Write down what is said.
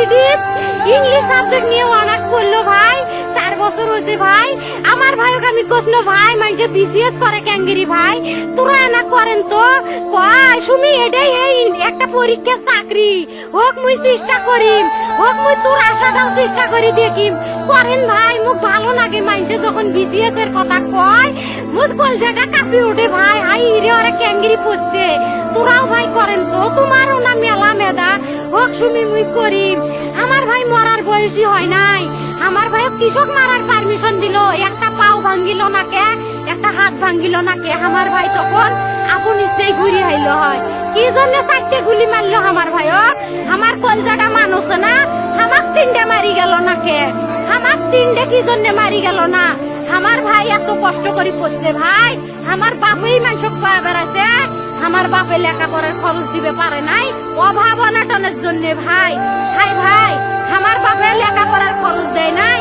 রুকে English subject নিয়ে honours করল ভাই। চার বছর হয়েছে ভাই। আমার ভাইকে আমি কষলো ভাই মানে বিসিএস করে ক্যাঙ্গেরি ভাই। তোরা না করেন তো? কয় শুনি এটাই এই একটা পরীক্ষা চাকরি। হোক, মুই চেষ্টা করিম। হোক, মুই তোর আশাটাও চেষ্টা করি দেখিম। করেন ভাই, মুখ ভালো লাগে মানুষে যখন বিসিএস এর কথা কয় মুখ কলজাটা কাঁপি ওঠে ভাই, হাই রে মেলা ভাই মরার বয়সী হয় নাই। একটা হাত ভাঙ্গিল না আমার ভাই তখন আপন ইচ্ছেই ঘুরি আইল হয়। কি চারটে গুলি মারলো আমার ভাইক আমার কলজাটা মানুষ তিনটে মারি গেল না আমার তিনটে কি জন্য গেল না? আমার ভাই কষ্ট করে পড়ছে ভাই। আমার বাপই মানুষ কয়া বেড়াইছে আমার বাপে লেখাপড়ার খরচ দিবে, পারে নাই। অভাব অনাটনের জন্য, ভাই। ভাই ভাই, আমার বাপে লেখাপড়ার খরচ দেয় নাই